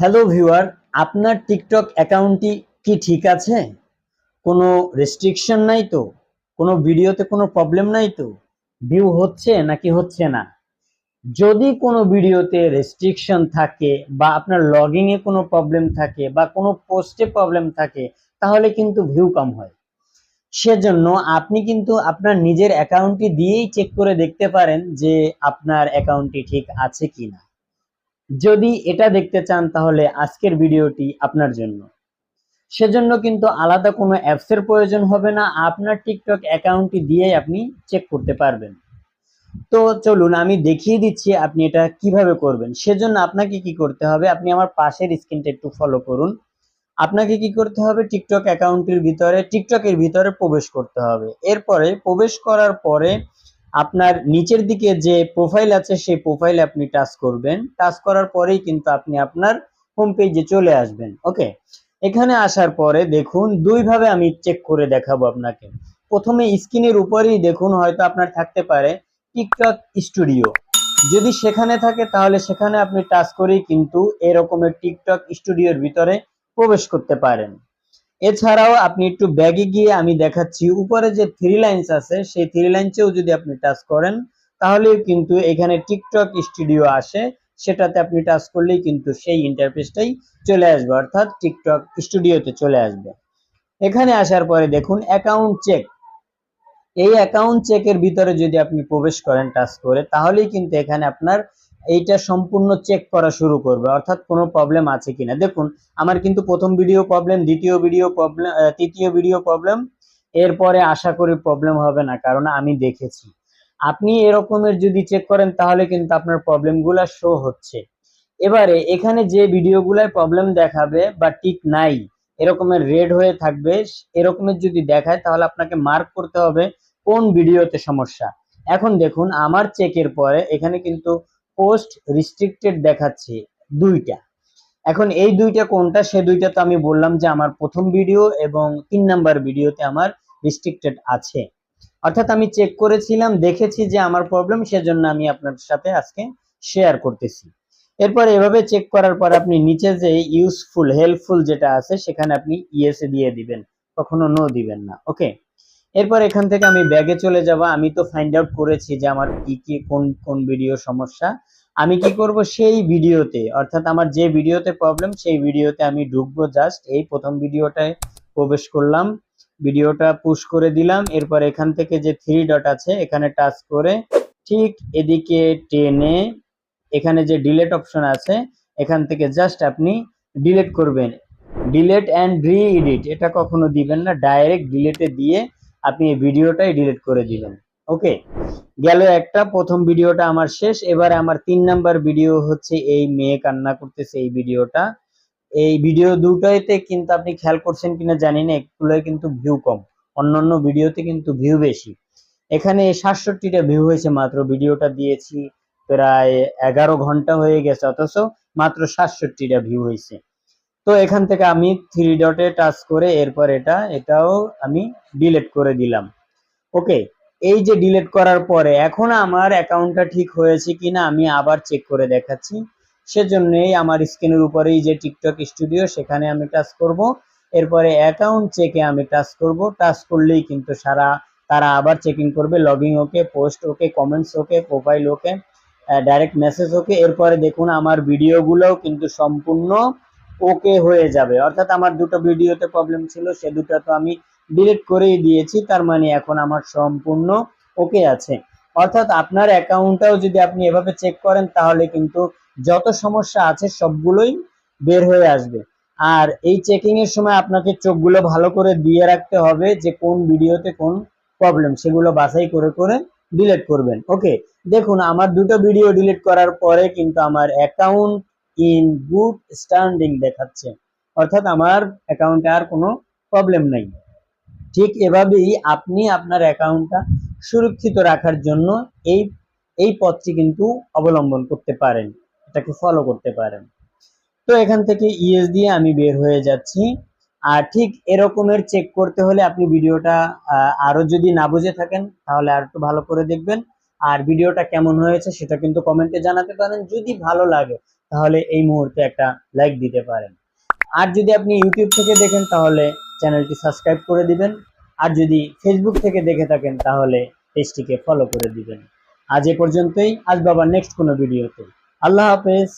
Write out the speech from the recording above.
Hello viewer, আপনার TikTok অ্যাকাউন্টটি কি ঠিক আছে? কোনো রেস্ট্রিকশন নাই তো? কোনো ভিডিওতে কোনো প্রবলেম নাই তো? ভিউ হচ্ছে নাকি হচ্ছে না? যদি কোনো ভিডিওতে রেস্ট্রিকশন থাকে বা আপনার লগিং এ কোনো প্রবলেম থাকে বা কোনো পোস্টে প্রবলেম থাকে, তাহলে কিন্তু ভিউ কম হয়। সেজন্য আপনি কিন্তু আপনার নিজের অ্যাকাউন্টটি দিয়েই চেক করে দেখতে পারেন যে আপনার অ্যাকাউন্টটি ঠিক আছে কিনা। যদি এটা দেখতে চান, তাহলে আজকের ভিডিওটি আপনার জন্য। সেজন্য কিন্তু আলাদা কোনো অ্যাপসের প্রয়োজন হবে না, আপনার টিকটক অ্যাকাউন্টটি দিয়েই আপনি চেক করতে পারবেন। তো চলুন, আমি দেখিয়ে দিচ্ছি আপনি এটা কীভাবে করবেন। সেজন্য আপনাকে কি করতে হবে, আপনি আমার পাশের স্ক্রিনটা একটু ফলো করুন। আপনাকে কি করতে হবে, টিকটক অ্যাকাউন্টের ভিতরে, টিকটকের ভিতরে প্রবেশ করতে হবে। এরপরে প্রবেশ করার পরে আপনার নিচের দিকে যে প্রোফাইল আছে, সেই প্রোফাইলে আপনি টাচ করবেন। টাচ করার পরেই কিন্তু আপনি আপনার হোম পেজে চলে আসবেন ওকে এখানে আসার পরে দেখুন, দুইভাবে আমি চেক করে দেখাবো আপনাকে। প্রথমে স্ক্রিনের উপরেই দেখুন, হয়তো আপনার থাকতে পারে টিকটক স্টুডিও যদি সেখানে থাকে, তাহলে সেখানে আপনি টাচ করেই কিন্তু এরকমের টিকটক স্টুডিওর ভিতরে প্রবেশ করতে পারেন। এছাড়াও আপনি একটু ব্যাগে গিয়ে আমি দেখাচ্ছি, উপরে যে থ্রি লাইন্স আছে, সেই থ্রি লাইন্সেও যদি আপনি টাচ করেন, তাহলেও কিন্তু এখানে টিকটক স্টুডিও আসে, সেটাতে আপনি টাচ করলেই কিন্তু সেই ইন্টারফেসটাই চলে আসবে, অর্থাৎ টিকটক স্টুডিওতে চলে আসবে। এখানে আসার পরে দেখুন অ্যাকাউন্ট চেক এই অ্যাকাউন্ট চেকের ভিতরে যদি আপনি প্রবেশ করেন টাচ করে, তাহলেই কিন্তু এখানে আপনার এইটা সম্পূর্ণ চেক করা শুরু করবে। অর্থাৎ কোনো প্রবলেম আছে কিনা। দেখুন, আমার কিন্তু প্রথম ভিডিও প্রবলেম দ্বিতীয় ভিডিও প্রবলেম তৃতীয় ভিডিও প্রবলেম এরপরে আশা করি প্রবলেম হবে না, কারণ আমি দেখেছি। আপনি এরকমের যদি চেক করেন, তাহলে কিন্তু আপনার প্রবলেমগুলো শো হচ্ছে। এবারে, এখানে যে ভিডিওগুলোয় প্রবলেম দেখাবে, বা ঠিক নাই, এরকমের রেড হয়ে থাকবে, এরকমের যদি দেখায়, তাহলে আপনাকে মার্ক করতে হবে কোন ভিডিওতে সমস্যা। এখন দেখুন, আমার চেকের পরে এখানে কিন্তু পোস্ট রিস্ট্রিক্টেড দেখাচ্ছে দুইটা। এখন এই দুইটা কোনটা, সে দুইটা তো আমি বললাম যে আমার প্রথম ভিডিও এবং তিন নাম্বার ভিডিওতে আমার রিস্ট্রিক্টেড আছে। অর্থাৎ আমি চেক করেছিলাম, দেখেছি যে আমার প্রবলেম সেজন্য আমি আপনার সাথে আজকে শেয়ার করতেছি। এরপর এভাবে চেক করার পর আপনি নিচে যে ইউজফুল হেল্পফুল যেটা আছে, সেখানে আপনি ইয়েসে দিয়ে দিবেন, কখনো নো দিবেন না ওকে এরপর এখান থেকে আমি ব্যাগে চলে যাব। আমি তো ফাইন্ড আউট করেছি যে আমার কি কি, কোন কোন ভিডিও সমস্যা। আমি কি করব? সেই ভিডিওতে অর্থাৎ আমার যে ভিডিওতে প্রবলেম সেই ভিডিওতে আমি ঢুকবো জাস্ট এই প্রথম ভিডিওটায় প্রবেশ করলাম। ভিডিওটা পুশ করে দিলাম। এরপর এখান থেকে যে থ্রি ডট আছে, এখানে টাচ করে ঠিক এদিকে টেনে এখানে যে ডিলেট অপশন আছে, এখান থেকে জাস্ট আপনি ডিলেট করবেন। ডিলেট অ্যান্ড রি এডিট এটা কখনো দিবেন না। ডাইরেক্ট ডিলেটে দিয়ে আপনি এই ভিডিওটাই ডিলিট করে দিবেন ওকে গেল একটা, প্রথম ভিডিওটা আমার শেষ। এবারে আমার তিন নাম্বার ভিডিও হচ্ছে এই মেয়ে কান্না করতেছে এই ভিডিওটা। এই ভিডিও দুটোতে কিন্তু আপনি খেয়াল করছেন কিনা জানি না, একটুলাই কিন্তু ভিউ কম। অন্যান্য ভিডিওতে কিন্তু ভিউ বেশি। এখানে সাতষট্টিটা ভিউ হয়েছে মাত্র। ভিডিওটা দিয়েছি প্রায় এগারো ঘণ্টা হয়ে গেছে, অথচ মাত্র সাতষট্টিটা ভিউ হয়েছে। তো এখান থেকে আমি থ্রি ডটে টাচ করে এরপর এটা, এটাও আমি ডিলিট করে দিলাম। ওকে এই যে ডিলিট করার পরে এখন আমার অ্যাকাউন্টটা ঠিক হয়েছে কিনা আমি আবার চেক করে দেখাচ্ছি। সেজন্যই আমার স্ক্রিনের উপরেই যে টিকটক স্টুডিও সেখানে আমি টাচ করব। এরপরে অ্যাকাউন্ট চেকে আমি টাচ করব। টাচ করলেই কিন্তু সারা, তারা আবার চেকিং করবে। Logging okay post okay comments okay profile okay direct message okay. এরপরে দেখুন আমার ভিডিওগুলোও কিন্তু সম্পূর্ণ ওকে হয়ে যাবে। অর্থাৎ আমার দুটো ভিডিওতে প্রবলেম ছিল, সে দুটো তো আমি ডিলিট করেই দিয়েছি, তার মানে এখন আমার সম্পূর্ণ ওকে আছে। অর্থাৎ আপনার অ্যাকাউন্টটাও যদি আপনি এভাবে চেক করেন, তাহলে কিন্তু যত সমস্যা আছে সবগুলোই বের হয়ে আসবে। আর এই চেকিং এর সময় আপনাকে চোখগুলো ভালো করে দিয়ে রাখতে হবে যে কোন ভিডিওতে কোন প্রবলেম সেগুলো বাছাই করে করে ডিলিট করবেন। ওকে দেখুন, আমার দুটো ভিডিও ডিলিট করার পরে কিন্তু আমার অ্যাকাউন্ট ইন গুড স্ট্যান্ডিং দেখাচ্ছে। অর্থাৎ আমার অ্যাকাউন্টে আর কোনো প্রবলেম নাই। ঠিক এভাবেই আপনি আপনার অ্যাকাউন্টটা সুরক্ষিত রাখার জন্য এই এই পথটি কিন্তু অবলম্বন করতে পারেন। এটাকে ফলো করতে পারেন। তো এখান থেকে ইএস দিয়ে আমি বের হয়ে যাচ্ছি। আর ঠিক এরকমের চেক করতে হলে আপনি ভিডিওটা আরও যদি না বুঝে থাকেন, তাহলে আর একটু ভালো করে দেখবেন। আর ভিডিওটা কেমন হয়েছে সেটা কিন্তু কমেন্টে জানাতে পারেন। যদি ভালো লাগে তাহলে এই মুহূর্তে একটা লাইক দিতে পারেন। আর যদি আপনি ইউটিউব থেকে দেখেন, তাহলে চ্যানেলটি সাবস্ক্রাইব করে দিবেন। আর যদি ফেসবুক থেকে দেখে থাকেন, তাহলে পেজটিকে ফলো করে দিবেন। আজ এ পর্যন্তই। আজ বাবার নেক্সট কোনো ভিডিওতে আল্লাহ হাফেজ।